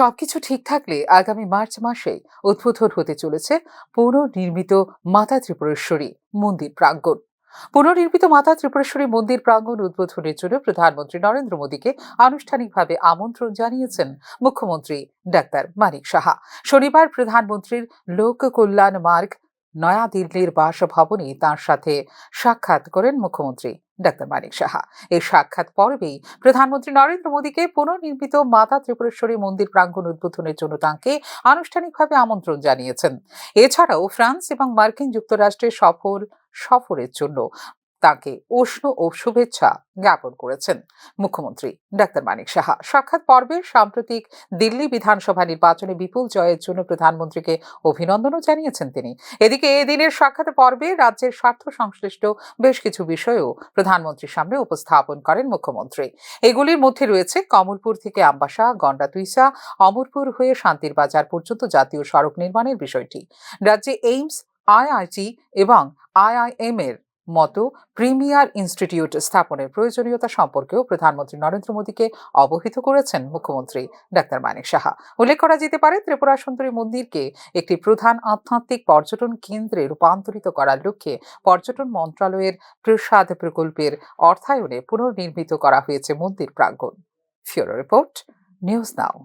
সবকিছু ঠিক থাকলে আগামী মার্চ মাসে উদ্বোধন হতে চলেছে পুনর্নির্মিত মাতা ত্রিপুরেশ্বরী মন্দির প্রাঙ্গণ। পুনর্নির্মিত মাতা ত্রিপুরেশ্বরী মন্দির প্রাঙ্গণ উদ্বোধনের জন্য প্রধানমন্ত্রী নরেন্দ্র মোদীকে আনুষ্ঠানিকভাবে আমন্ত্রণ জানিয়েছেন মুখ্যমন্ত্রী ডাক্তার মানিক সাহা। শনিবার প্রধানমন্ত্রীর লোক কল্যাণ মার্গ নয়াদিল্লির বাসভবনে তার সাথে সাক্ষাৎ করেন মুখ্যমন্ত্রী ডাক্তার মানিক সাহা। এই সাক্ষাৎ পর্বেই প্রধানমন্ত্রী নরেন্দ্র মোদীকে পুনর্নির্মিত মাতা ত্রিপুরেশ্বরী মন্দির প্রাঙ্গণ উদ্বোধনের জন্য তাঁকে আনুষ্ঠানিকভাবে আমন্ত্রণ জানিয়েছেন। এছাড়াও ফ্রান্স এবং মার্কিন যুক্তরাষ্ট্রের সফর সফরের জন্য তাকে উষ্ণ ও শুভেচ্ছা জ্ঞাপন করেছেন মুখ্যমন্ত্রী ডাক্তার মানিক সাহা। সাক্ষাৎ পর্বে সাম্প্রতিক দিল্লি বিধানসভা নির্বাচনে বিপুল জয়ের জন্য প্রধানমন্ত্রীকে অভিনন্দনও জানিয়েছেন তিনি। এদিকে এদিনের সাক্ষাৎ পর্বে রাজ্যের স্বার্থ সংশ্লিষ্ট বেশ কিছু বিষয়ও প্রধানমন্ত্রীর সামনে উপস্থাপন করেন মুখ্যমন্ত্রী। এগুলির মধ্যে রয়েছে কমলপুর থেকে আম্বাসা গন্ডা গন্ডাতুইসা, অমরপুর হয়ে শান্তির বাজার পর্যন্ত জাতীয় সড়ক নির্মাণের বিষয়টি। রাজ্যে এইমস, আইআইটি এবং আইআইএম এর মতো প্রিমিয়ার ইনস্টিটিউট স্থাপনের প্রয়োজনীয়তা সম্পর্কেও প্রধানমন্ত্রী নরেন্দ্র মোদীকে অবহিত করেছেন মুখ্যমন্ত্রী ডাক্তার মানিক সাহা। উল্লেখ করা যেতে পারে, ত্রিপুরা সুন্দরী মন্দিরকে একটি প্রধান আধ্যাত্মিক পর্যটন কেন্দ্রে রূপান্তরিত করার লক্ষ্যে পর্যটন মন্ত্রণালয়ের প্রসাদ প্রকল্পের অর্থায়নে পুনর্নির্মিত করা হয়েছে মন্দির প্রাঙ্গণ। ফিওরো রিপোর্ট, নিউজ নাও।